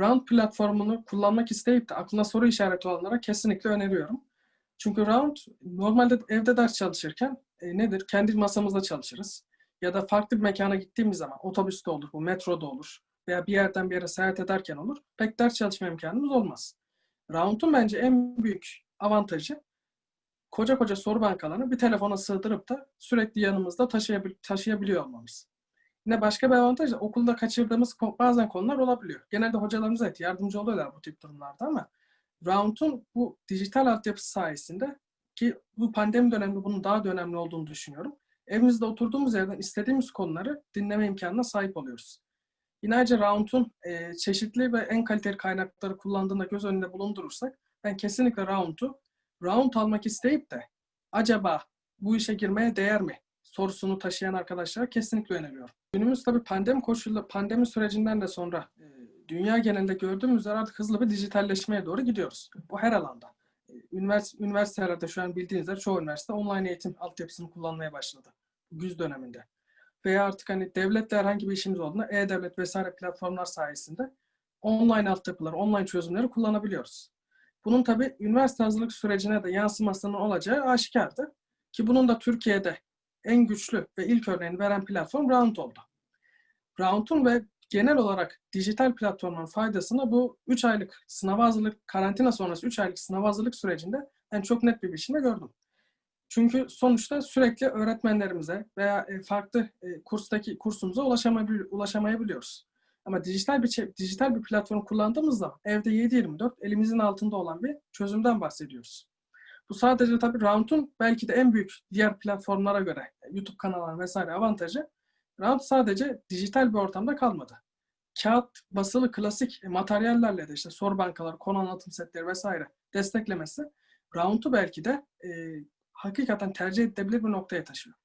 Round platformunu kullanmak isteyip de aklına soru işareti olanlara kesinlikle öneriyorum. Çünkü Round normalde evde ders çalışırken e, nedir? Kendi masamızda çalışırız. Ya da farklı bir mekana gittiğimiz zaman otobüste olur, bu metroda olur veya bir yerden bir yere seyahat ederken olur. Pek ders çalışma imkanımız olmaz. Round'un bence en büyük avantajı koca koca soru bankalarını bir telefona sığdırıp da sürekli yanımızda taşıyabil- taşıyabiliyor olmamız. Yine başka bir avantaj da okulda kaçırdığımız bazen konular olabiliyor. Genelde hocalarımız evet yardımcı oluyorlar bu tip durumlarda ama Round'un bu dijital altyapısı sayesinde ki bu pandemi döneminde bunun daha da önemli olduğunu düşünüyorum. Evimizde oturduğumuz yerden istediğimiz konuları dinleme imkanına sahip oluyoruz. Yine ayrıca Round'un e, çeşitli ve en kaliteli kaynakları kullandığında göz önünde bulundurursak ben kesinlikle Round'u Round almak isteyip de acaba bu işe girmeye değer mi sorusunu taşıyan arkadaşlara kesinlikle öneriyorum. Günümüz tabii pandemi koşullu, pandemi sürecinden de sonra e, dünya genelinde gördüğümüz üzere artık hızlı bir dijitalleşmeye doğru gidiyoruz. Bu her alanda. E, Ünivers üniversitelerde şu an bildiğiniz üzere çoğu üniversite online eğitim altyapısını kullanmaya başladı. Güz döneminde. Veya artık hani devletle herhangi bir işimiz olduğunda e-devlet vesaire platformlar sayesinde online altyapılar, online çözümleri kullanabiliyoruz. Bunun tabii üniversite hazırlık sürecine de yansımasının olacağı aşikardı. Ki bunun da Türkiye'de en güçlü ve ilk örneğini veren platform Round oldu. Round'un ve genel olarak dijital platformun faydasını bu 3 aylık sınav hazırlık, karantina sonrası 3 aylık sınav hazırlık sürecinde en çok net bir biçimde gördüm. Çünkü sonuçta sürekli öğretmenlerimize veya e, farklı e, kurstaki kursumuza ulaşamayabiliyoruz. Ama dijital bir dijital bir platform kullandığımızda evde 7/24 elimizin altında olan bir çözümden bahsediyoruz. Bu sadece tabii Round'un belki de en büyük diğer platformlara göre YouTube kanalları vesaire avantajı Round sadece dijital bir ortamda kalmadı. Kağıt, basılı, klasik materyallerle de işte soru bankaları, konu anlatım setleri vesaire desteklemesi Round'u belki de e, hakikaten tercih edilebilir bir noktaya taşıyor.